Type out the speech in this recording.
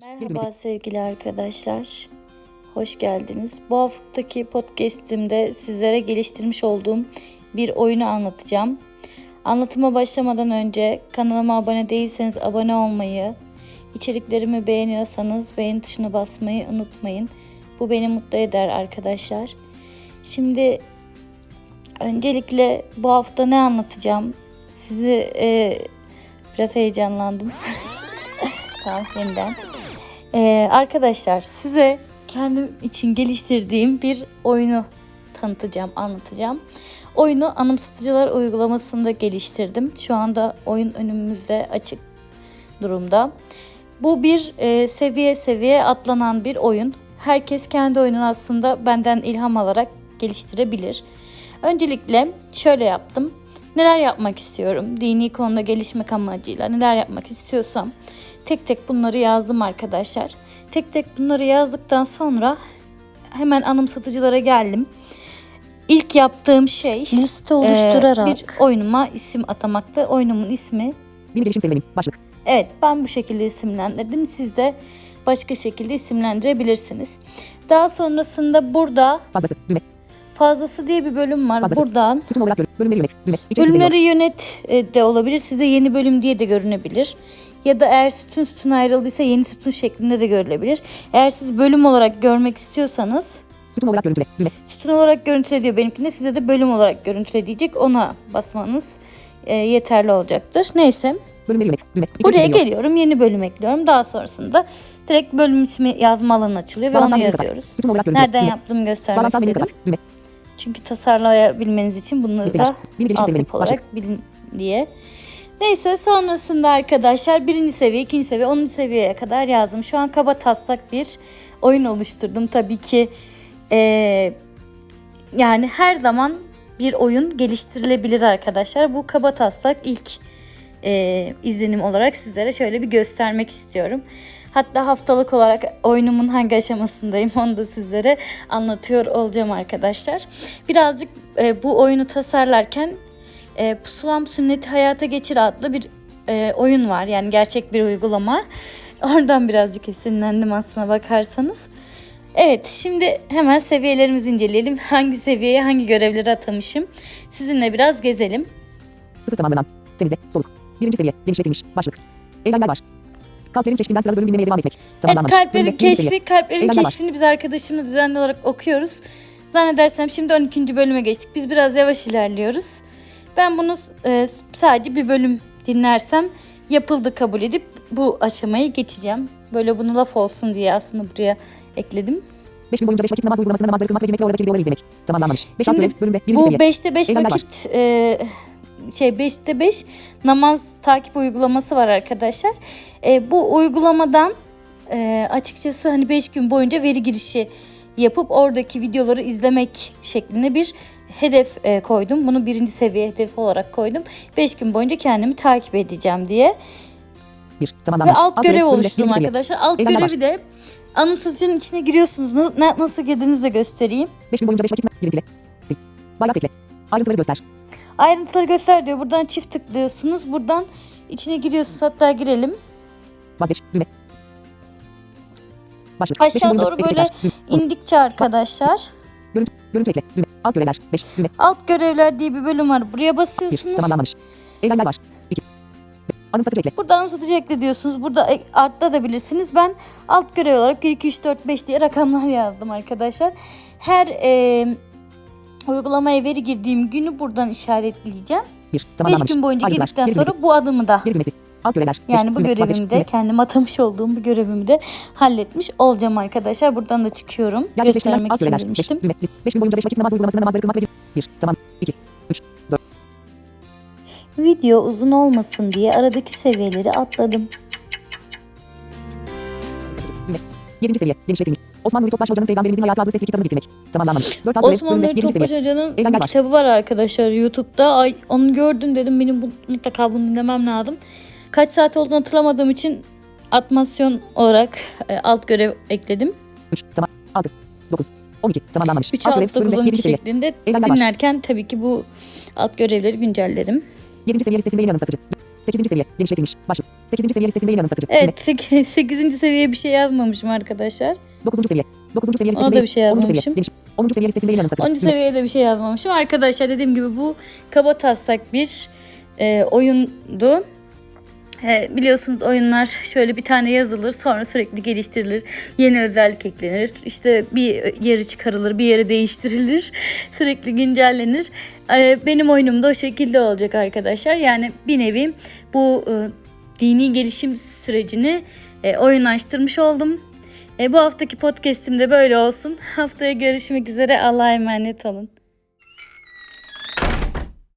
Merhaba sevgili arkadaşlar. Hoş geldiniz. Bu haftaki podcast'imde sizlere geliştirmiş olduğum bir oyunu anlatacağım. Anlatıma başlamadan önce kanalıma abone değilseniz abone olmayı, içeriklerimi beğeniyorsanız beğen tuşuna basmayı unutmayın. Bu beni mutlu eder arkadaşlar. Şimdi öncelikle bu hafta ne anlatacağım? Sizi e, biraz heyecanlandım. tamam yeniden. Ee, arkadaşlar size kendim için geliştirdiğim bir oyunu tanıtacağım, anlatacağım. Oyunu anımsatıcılar uygulamasında geliştirdim. Şu anda oyun önümüzde açık durumda. Bu bir e, seviye seviye atlanan bir oyun. Herkes kendi oyununu aslında benden ilham alarak geliştirebilir. Öncelikle şöyle yaptım. Neler yapmak istiyorum? Dini konuda gelişmek amacıyla neler yapmak istiyorsam tek tek bunları yazdım arkadaşlar. Tek tek bunları yazdıktan sonra hemen anımsatıcılara geldim. İlk yaptığım şey Liste e, oluşturarak bir oyunuma isim atamaktı. Oyunumun ismi Yeni gelişim serüvenim. Başlık. Evet ben bu şekilde isimlendirdim. Siz de başka şekilde isimlendirebilirsiniz. Daha sonrasında burada Fazlası. Düğme. Fazlası diye bir bölüm var. Fazlası. Buradan. Bölümleri yönet. Düğme. Bölümleri yönet e, de olabilir. Size yeni bölüm diye de görünebilir. Ya da eğer sütun sütun ayrıldıysa yeni sütun şeklinde de görülebilir. Eğer siz bölüm olarak görmek istiyorsanız Sütun olarak görüntüle. Düğme. sütun olarak görüntüle diyor benimkinde. Size de bölüm olarak görüntüle diyecek. Ona basmanız e, yeterli olacaktır. Neyse. Bölümleri yönet. Düğme. Buraya geliyorum. Yeni bölüm ekliyorum. Daha sonrasında direkt bölüm ismi yazma alanı açılıyor ve onu yazıyoruz. Nereden yaptığımı göstermek istedim. Çünkü tasarlayabilmeniz için bunları da alt olarak bilin diye. Neyse sonrasında arkadaşlar birinci seviye, ikinci seviye, onuncu seviyeye kadar yazdım. Şu an kaba taslak bir oyun oluşturdum. Tabii ki eee, yani her zaman bir oyun geliştirilebilir arkadaşlar. Bu kaba taslak ilk eee, izlenim olarak sizlere şöyle bir göstermek istiyorum. Hatta haftalık olarak oyunumun hangi aşamasındayım onu da sizlere anlatıyor olacağım arkadaşlar. Birazcık e, bu oyunu tasarlarken e, Pusulam Sünneti Hayata Geçir adlı bir e, oyun var. Yani gerçek bir uygulama. Oradan birazcık esinlendim aslına bakarsanız. Evet şimdi hemen seviyelerimizi inceleyelim. Hangi seviyeye hangi görevleri atamışım. Sizinle biraz gezelim. Sıfır tamamlanan. Temize. Soluk. Birinci seviye. Genişletilmiş. Başlık. Eylemler var. Kalplerin keşfinden sıralı bölüm dinlemeye devam etmek. Evet Tamamlanmış. kalplerin Bölümde keşfi, kalplerin Eylemler var. keşfini biz arkadaşımla düzenli olarak okuyoruz. Zannedersem şimdi 12. bölüme geçtik. Biz biraz yavaş ilerliyoruz. Ben bunu e, sadece bir bölüm dinlersem yapıldı kabul edip bu aşamayı geçeceğim. Böyle bunu laf olsun diye aslında buraya ekledim. Beş gün boyunca beş vakit namaz uygulamasında namazları kılmak ve girmek ve oradaki videoları izlemek. Tamamlanmış. Beş Şimdi. Bölümde Bu seviye. 5'te 5 Eylemler var. vakit e, şey 5'te 5 namaz takip uygulaması var arkadaşlar. E, bu uygulamadan e, açıkçası hani 5 gün boyunca veri girişi yapıp oradaki videoları izlemek şeklinde bir hedef e, koydum. Bunu birinci seviye hedef olarak koydum. 5 gün boyunca kendimi takip edeceğim diye. Bir. Ve alt görev oluşturdum arkadaşlar. Alt görevi de anımsatıcının içine giriyorsunuz. Na- na- Nasıl girdiğinizi de göstereyim. Beş gün boyunca beş vakit girintile. Sil. Bayrak ekle. Ayrıntıları göster. Ayrıntıları göster diyor. Buradan çift tıklıyorsunuz. Buradan içine giriyorsunuz. Hatta girelim. Vazgeç. Düğme. Başlık. Aşağı doğru böyle indikçe arkadaşlar Görüntü, görüntü ekle. Düğme. Alt görevler. 5. Düğme. alt görevler diye bir bölüm var. Buraya 1. basıyorsunuz. Tamamlanmamış. Eylemler var. 2. Anımsatıcı ekle. Burada anımsatıcı ekle diyorsunuz. Burada e- artta da bilirsiniz. Ben alt görev olarak 1, 2, 3, 4, 5 diye rakamlar yazdım arkadaşlar. Her e, uygulamaya veri girdiğim günü buradan işaretleyeceğim. 1. 5 Tamamlanmamış. gün boyunca girdikten sonra bu adımı da. Yani bu görevimi de kendim atamış olduğum bu görevimi de halletmiş olacağım arkadaşlar. Buradan da çıkıyorum. Göstermek için görevler. 5. girmiştim. Düğme. 5 gün boyunca 5 vakit namaz uygulamasında namazları kılmak ve 1. Tamam. 2. 3. 4. Video uzun olmasın diye aradaki seviyeleri atladım. Düğme. 7. seviye. Genişletilmiş. Osman Nuri Topbaş Hoca'nın Peygamberimizin hayatı adlı sesli kitabını getirmek. Tamamlanmamış. 4 alt görev. Osman Bölümde Nuri 7. seviye. Topbaş Hoca'nın bir kitabı var arkadaşlar YouTube'da. Ay, onu gördüm dedim benim bu, mutlaka bunu dinlemem lazım. Kaç saat olduğunu hatırlamadığım için atmasyon olarak e, alt görev ekledim. 3. Tamam. 6. 9. 12. Tamamlanmamış. 3, Alt 6, görev. 9, Bölümde 12 7. seviye. şeklinde dinlerken tabii ki bu alt görevleri güncellerim. 7. seviye listesinde yeni anımsatıcı. 8. seviye. Genişletilmiş. Başlık. 8. seviye listesinde yeni satıcı. Evet 8. seviyeye bir şey yazmamışım arkadaşlar. 9. seviye. 9. seviye Ona da listesinde bir şey 10. yazmamışım. seviye. Geniş. 10. seviye listesinde yeni satıcı. 10. seviyede bir şey yazmamışım. Arkadaşlar dediğim gibi bu kaba taslak bir e, oyundu. E, biliyorsunuz oyunlar şöyle bir tane yazılır sonra sürekli geliştirilir. Yeni özellik eklenir. İşte bir yeri çıkarılır bir yeri değiştirilir. Sürekli güncellenir. E, benim oyunum da o şekilde olacak arkadaşlar. Yani bir nevi bu e, dini gelişim sürecini e, oyunlaştırmış oldum. E, bu haftaki podcast'im de böyle olsun. Haftaya görüşmek üzere. Allah'a emanet olun.